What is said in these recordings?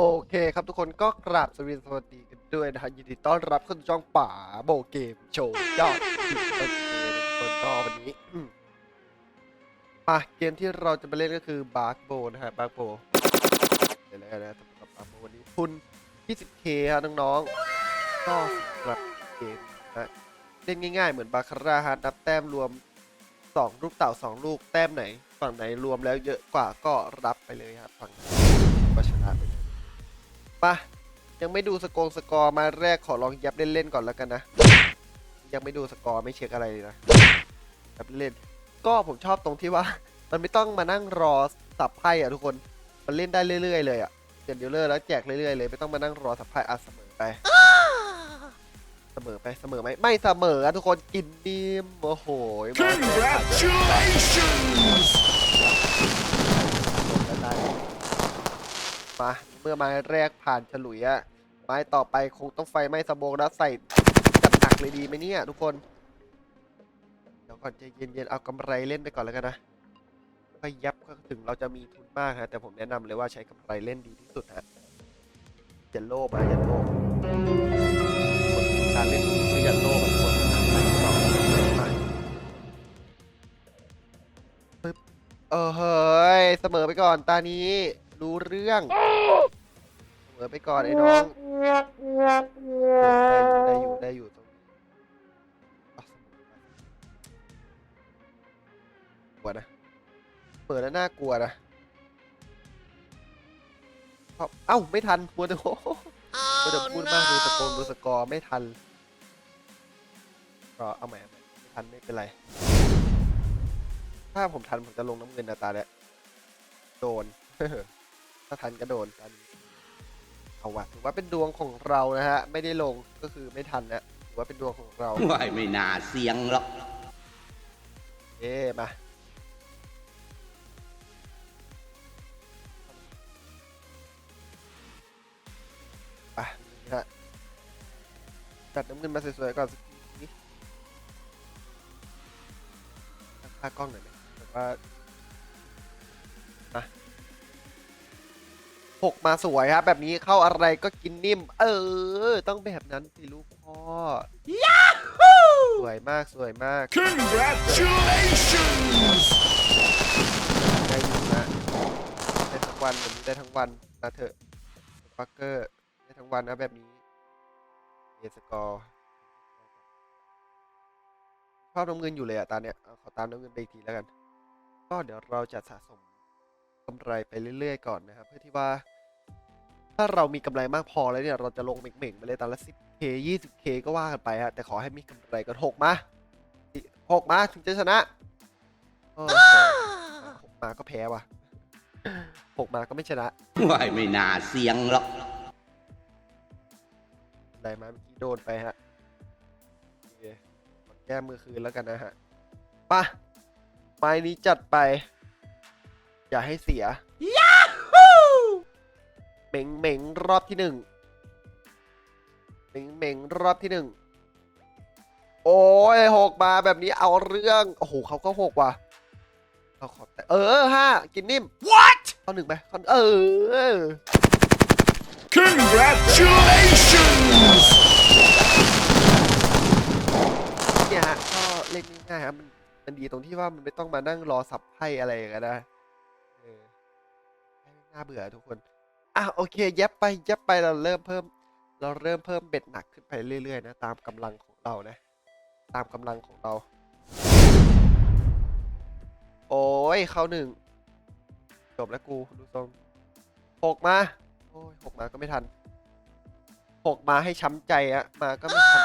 โอเคครับทุกคนก็กราบสวัสดีสวัสดีกันด้วยนะฮะยินดีต้อนรับเข้าสู่ช่องป่าโบเกมโชว์ยอดฮิตโอเคทุกคนก็วันนี้อืมมาเกมที่เราจะมาเล่นก็คือบาร์โบนะฮะบาร์โบเดี๋ยวแล้วนะสำหรับบาร์โบวันนี้ทุน 20k ครับน้องๆก็สำหรับเกมนะเล่นง่ายๆเหมือนบาคาร่าฮะนับแต้มรวม 2 ลูกเต่า 2 ลูกแต้มไหน ฝั่งไหนรวมแล้วเยอะกว่าก็รับไปเลยครับฝั่งนั้นก็ชนะไปเลย ปะยังไม่ดูสกงสกอร์มาแรกขอลองยับเล่นๆก่อนแล้วกันนะ ยังไม่ดูสกอร์ไม่เช็คอะไรเลยนะยับเล่นก็ผมชอบตรงที่ว่า มันไม่ต้องมานั่งรอสับไพ่อะทุกคนมันเล่นได้เรื่อยๆเลยอะเปลี่ยนดีลเลอร์แล้วแจกเรื่อยๆเลยไม่ต้องมานั่งรอสับไพ่อะเสมอไปเสมอไปเสมอไหมไม่เสมออะทุกคนกินนิ่มโอ้โหมาแรกผ่าน Congratulations! มา มื่อไม้แรกผ่านฉลุยอะไม้ต่อไปคงต้องไฟไหม้สบงแล้วใส่จัดหนักเลยดีไหมเนี่ยทุกคนเดี๋ยวก่อนใจเย็นๆเอากำไรเล่นไปก่อนแล้วกันนะก็ยับก็ถึงเราจะมีทุนมากฮะแต่ผมแนะนำเลยว่าใช้กำไรเล่นดีที่สุดฮะอย่าโลภนะอย่าโลภการเล่นคืออย่าโลภอะทุกคนไปต่อเออเฮ้ยเสมอไปก่อนตานี้รู้เรื่อง มอไปก่อนไอ้น้องได้อยู่ได้อยู่ได้อยู่ตรงนี้กลัวนะ เปิดแล้วน่ากลัวนะเอ้าไม่ทันมัวแต่โอ้โหก็จะพูดมากดูสกอร์ดูสกอร์ไม่ทันก็เอาใหม่ไม่ทันไม่เป็นไร ถ้าผมทันผมจะลงน้ำเงินนะตาเนี่ยโดน ถ้าทันก็โดนตอนนี้ เอาวะถือว่าเป็นดวงของเรานะฮะ ไม่ได้ลงก็คือไม่ทันนะถือว่าเป็นดวงของเราว่ายไม่น่าเสียงหรอกเอ๊มาไปนี่ฮะจัดน้ำเงินมาสวยๆก่อนสักทีตั้งค่ากล้องหน่อยไหมแบบว่ามา หกมาสวยครับแบบนี้เข้าอะไรก็กินนิ่ม เออ ต้องแบบนั้นสิลูกพ่อสวยมากสวยมาก Congratulations! ได้อยู่นะได้ทั้งวันแบบนี้ได้ทั้งวันนะเถอะฟักเกอร์ได้ทั้งวันนะแบบนี้เอสกอร์ชอบน้ำเงินอยู่เลยอะตาเนี้ยเอาขอตามน้ำเงินไปอีกทีแล้วกัน ก็เดี๋ยวเราจะสะสมกำไรไปเรื่อยๆก่อนนะครับ เพื่อที่ว่า ถ้าเรามีกำไรมากพอแล้วเนี่ย เราจะลงเหม่งๆไปเลยตอนละ 10k 20k ก็ว่ากันไปฮะ แต่ขอให้มีกำไรก่อนหกมาหกมาถึงจะชนะโอ้โหหกมาก็แพ้ว่ะหกมาก็ไม่ชนะว่ายไม่น่าเสียงหรอกได้มาเมื่อกี้โดนไปฮะโอเคขอแก้มือคืนแล้วกันนะฮะไป่ะไม้นี้จัดไป อย่าให้เสียยาฮูเห ม่งเหม่งรอบที่หนึ่งเหม่งเหม่งรอบที่หนึ่งโอ้ยหกมาแบบนี้เอาเรื่อง โอ้โหเขาก็หกว่ะเราขอแต่เออห้ากินนิ่ม What ข้อหนึ่งไปข้อเออ Congratulations! เนี่ยฮะก็เล่นง่ายๆครับมันมันดีตรงที่ว่ามันไม่ต้องมานั่งรอสับไพ่อะไรอย่างเงี้ยนะเออให้น่าเบื่อทุกคน อะโอเคยับไปยับไปเราเริ่มเพิ่ม เราเริ่มเพิ่มเบ็ดหนักขึ้นไปเรื่อยๆนะตามกำลังของเรานะ ตามกำลังของเรา โอ้ยเข้าหนึ่งจบแล้วกูดูทรงหกมาโอ้ยหกมาก็ไม่ทันหกมาให้ช้ำใจอะมาก็ไม่ทัน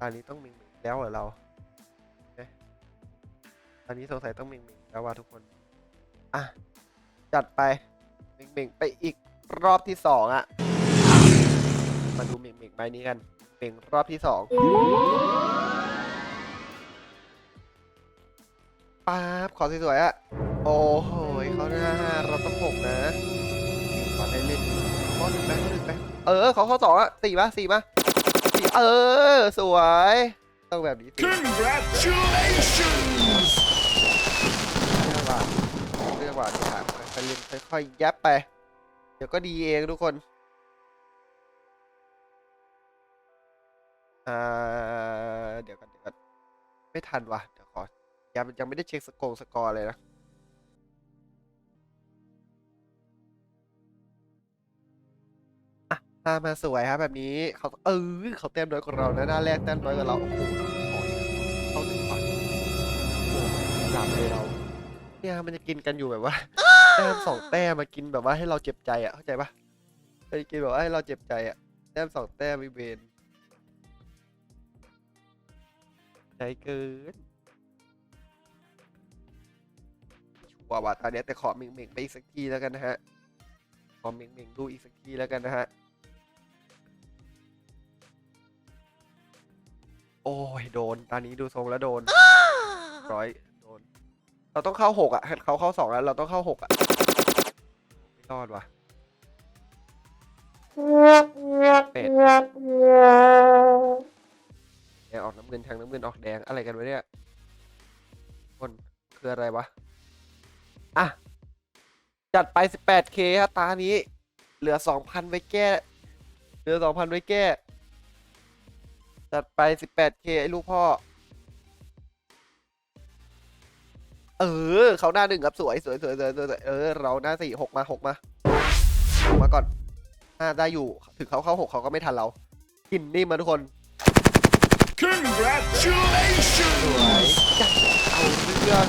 ตอนนี้ต้องมิงมิงแล้วเหรอเราอ๊ะตอนนี้สงสัยต้องมิงมิงแล้วว่าทุกคน อะ จัดไปมิงมิงไปอีกรอบที่สองอะมาดูมิงมิงใบนี้กันมิงรอบที่สองป๊าบขอสวยๆอะโอ้โหเขาหน้าห้าเราต้องหกนะขอได้เล่นข้อหนึ่งไปข้อหนึ่งไปเออขอข้อสองอะสี่ปะสี่ปะสี่เออ สวย ต้องแบบนี้สิ Congratulations! เรื่องว่าเรื่องว่านี่ฮะค่ อยๆเล่นค่อยๆ ยับไป เดี๋ยวก็ดีเองทุกคน อ่า เดี๋ยวกันเดี๋ยวกันไม่ทันวะเดี๋ยวขอ ยังยังไม่ได้เช็คสกงสกอร์เลยนะอะมามาสวยครับแบบนี้เขาเออเขาแต้มน้อยกว่าเรานะหน้าแรกแต้มน้อยกว่าเราโอ้โหเขาถึงฝันหลับเลยเรา เนี่ยมันจะกินกันอยู่แบบว่า ต้มสองแต้มมากินแบบว่าให้เราเจ็บใจอะเข้าใจปะไปกินแบบว่าให้เราเจ็บใจอะแต้มสองแต้มวิเวนใจเกินชัวร์ว่ะตอนเนี้ยแต่ขอเม่งๆไปอีกสักทีแล้วกันนะฮะขอเม่งๆดูอีกสักทีแล้วกันนะฮะโอ้ยโดนตอนนี้ดูทรงแล้วโดน ร้อยโดน เราต้องเข้าหกอะเขาเข้าสองแล้ว เราต้องเข้าหกอะไม่ รอดว่ะเป็ดแดงออกน้ำเงินทางน้ำเงินออกแดงอะไรกันวะเนี่ยคนคืออะไรวะ อะ จัดไป 18k ครับตานี้ เหลือ 2,000 ไว้แก้ เหลือ 2,000 ไว้แก้ จัดไป 18k ไอ้ลูกพ่อ เออเขาหน้าหนึ่งครับสวยสวยสวยสวยสวยสวยเออเราหน้าสี่หกมาหกมาหกมาก่อนห้าได้อยู่ถึงเขาเข้าหกเขาก็ไม่ทันเรากินนี่มาทุกคนสวย Congratulations! จัดเอาเรื่อง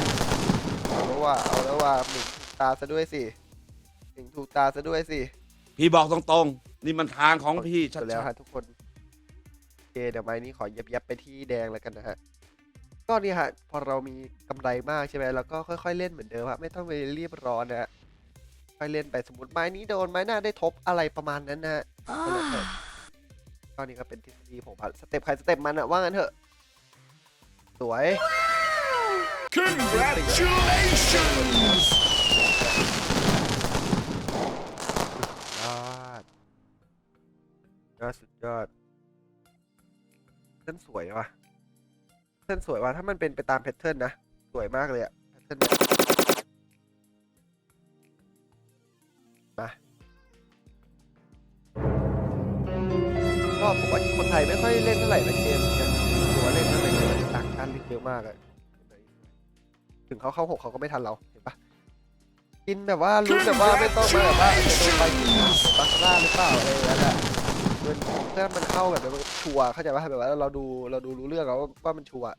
เอาแล้วว่าเอาแล้วว่าหนึ่งถูกตาซะด้วยสิหนึ่งถูกตาซะด้วยสิพี่บอกตรงๆ นี่มันทางของพี่ชัจดบแล้วฮะทุกคนโอเคเดี๋ยวไม้นี้ขอเย็บเย็บๆไปที่แดงแล้วกันนะฮะ ก็นี่ฮะพอเรามีกำไรมากใช่ไหมเราก็ค่อยๆเล่นเหมือนเดิมฮะไม่ต้องไปรีบร้อนนะฮะค่อยเล่นไปสมมติไม้นี้โดนไม้หน้าได้ทบอะไรประมาณนั้นนะฮะก็แล้วแต่ก็นี่ก็เป็นทฤษฎีผมอะสเต็ปใครสเต็ปมันอะว่างั้นเถอะ สวย Congratulations! ยอดยอดสุดยอดเส้นสวยว่ะ เส้นสวยว่ะถ้ามันเป็นไปตามแพทเทิร์นนะ สวยมากเลยอะแพทเทิร์นมาก็ผมว่าคนไทยไม่ค่อยเล่นเท่าไหร่นเกมเนี่ยหัวเล่นเท่าไหร่เลยต่างชาติเล่นเยอะมากอะถึงเขาเข้าหกเขาก็ไม่ทันเราเห็นปะกินแบบว่ารู้แบบว่าไม่ต้องมาแบบว่าโดนไปกินบาคาร่าหรือเปล่าอะไรอย่างเงี้ยอะเพื่อนเพื่อนมันเข้าแบบแบบ ชัวร์เข้าใจป่ะแบบว่าเราดูเราดูรู้เรื่องแล้วว่าว่ามันชัวร์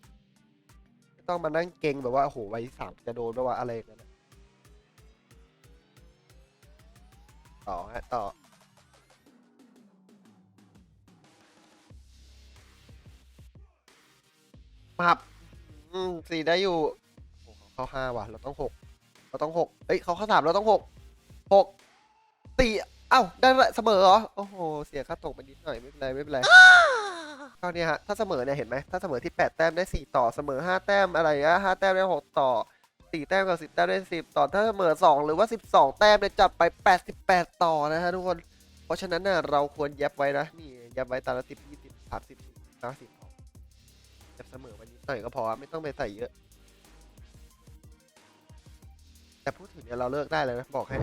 ต้องมานั่งเก่งแบบว่าโอ้โหไว้สามจะโดนแบบว่าอะไรอย่างเงี้ยนะต่อฮะต่อมาบอืมสี่ได้อยู่โอ้เขาเข้าห้าว่ะ เราต้องหกเราต้องหกเอ้ย เขาเข้าสามเราต้องหกหกสี่ เอ้าได้ละเสมอเหรอ โอ้โห เสียค่าตกไปนิดหน่อยไม่เป็นไรไม่เป็นไรก็เนี่ยฮะ ถ้าเสมอเนี่ยเห็นไหม ถ้าเสมอที่แปดแต้มได้สี่ต่อ เสมอห้าแต้มอะไรอะห้าแต้มได้หกต่อสี่แต้มกับสิบแต้มได้สิบต่อ ถ้าเสมอสองหรือว่าสิบสองแต้มเนี่ยจับไปแปดสิบแปดต่อนะฮะทุกคน เพราะฉะนั้นน่ะเราควรเย็บไว้นะ นี่เย็บไว้ตาละสิบยี่สิบสามสิบสามสิบพอเย็บเสมอวันนี้หน่อยก็พอ ไม่ต้องไปใส่เยอะ แต่พูดถึงเนี่ยเราเลิกได้แล้วนะบอกให้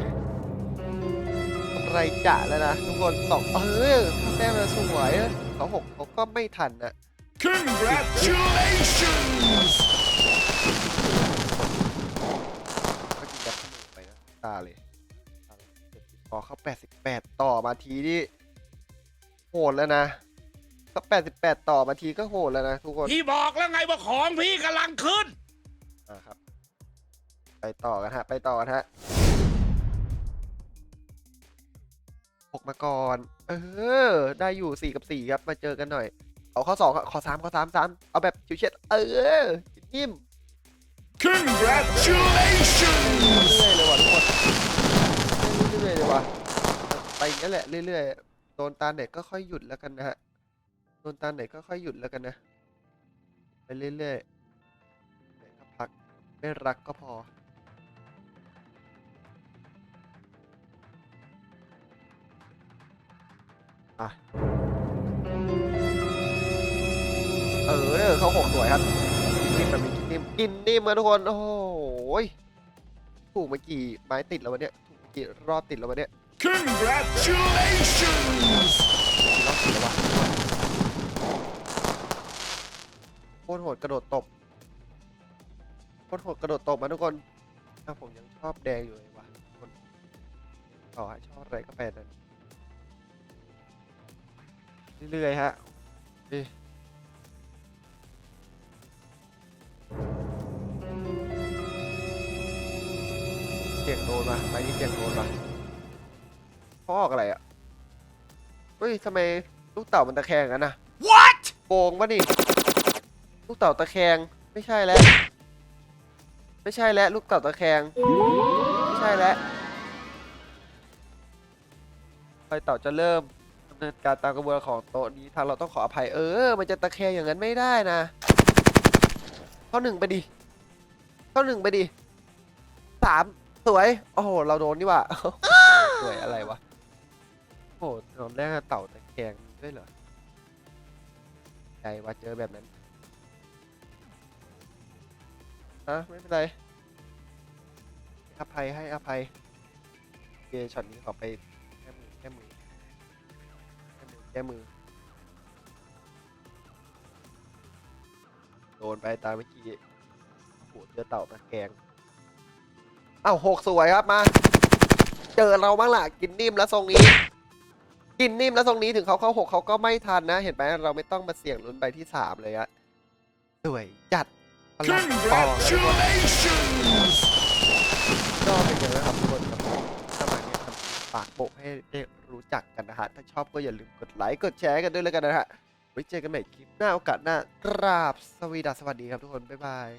กำไรจะแล้วนะทุกคนสองเออถ้าแต้มสวยเขาหกเขาก็ไม่ทันนะ Congratulations! ก็ยิงยับเสมอไปนะตาเลยตาเลย70พอเขาแปดสิบแปดต่อมาทีนี่โหดแล้วนะเขาแปดสิบแปดต่อมาทีก็โหดแล้วนะทุกคน พี่บอกแล้วไงว่าของพี่กำลังขึ้น อ่าครับ ไปต่อกันฮะ ไปต่อกันฮะ หกมาก่อน เออ ได้อยู่สี่กับสี่ครับ มาเจอกันหน่อย เอาข้อสองขอสามข้อสามสามเอาแบบชิวเช็ดเออนิ่ม Congratulations! เรื่อยๆเลยว่ะทุกคนเรื่อยๆเลยว่ะไปอย่างนี้นแหละเรื่อยๆโดนตาไหนก็ค่อยหยุดแล้วกันนะฮะโดนตาไหนก็ค่อยหยุดแล้วกันนะไปเรื่อยๆไหนก็พักไม่รักก็พอ อะเออเขาหกสวยครับกินนิ่มแบบนี้กินนิ่มกินนิ่มมาทุกคน โอ้โหถูกมากี่ไม้ติดแล้ววะเนี่ยถูกมากี่รอบติดแล้ววะเนี่ย Congratulations! รอบสี่แล้ววะโคตรโหดกระโดดตบโคตรโหดกระโดดตบมาทุกคนถ้าผมยังชอบแดงอยู่เลยวะทุกคนต่อให้ชอบอะไรก็ไปนั่น เรื่อยๆฮะนี่เสียงโดนมาไปนี่เสียงโดนมาพ่อออกอะไรอะเฮ้ยทำไมลูกเต่ามันตะแคงงั้นนะ What? โกงปะนี่ ลูกเต่าตะแคง ไม่ใช่แล้ว ไม่ใช่แล้ว ลูกเต่าตะแคง ไม่ใช่แล้วไฟเต่าจะเริ่มดำ เนินการตามกระบวนของโต๊ะนี้ทางเราต้องขออภัยเออ มันจะตะแคงอย่างนั้นไม่ได้นะ เข้าหนึ่งไปดิ เข้าหนึ่งไปดิสามสวย โอ้โห เราโดนนี่ว่าสวยอะไรวะ โอ้โหตอนแรกเต่าตะแคงด้วยเหรอใจว่าเจอแบบนั้นอะไม่เป็นไร อภัยให้อภัยเคช็อตนี้ขอไปแก้มือแก้มือ แก้มือแก้มือ โดนไปตามเมื่อกี้โอ้โหเจอเต่าตะแกรงอ้าวหกสวยครับมา เจอเราบ้างล่ะกินนิ่มแล้วทรงนี้ กินนิ่มแล้วทรงนี้ถึงเขาเข้าหกเขาก็ไม่ทันนะ เห็นไหมเราไม่ต้องมาเสี่ยงลุ้นใบที่สามเลยอะสวยจัดพลังปอนะทุกคน Congratulations! ก็เป็นยังไงนะครับทุกคนกับสมัยนี้ทำ ปากโปะให้ได้รู้จักกันนะฮะ ถ้าชอบก็อย่าลืมกดไลค์ กดแชร์กันด้วยแล้วกันนะฮะ ไว้เจอกันใหม่คลิปหน้าโอกาสหน้ากราบสวีดัสสวัสดีครับทุกคน บ๊ายบาย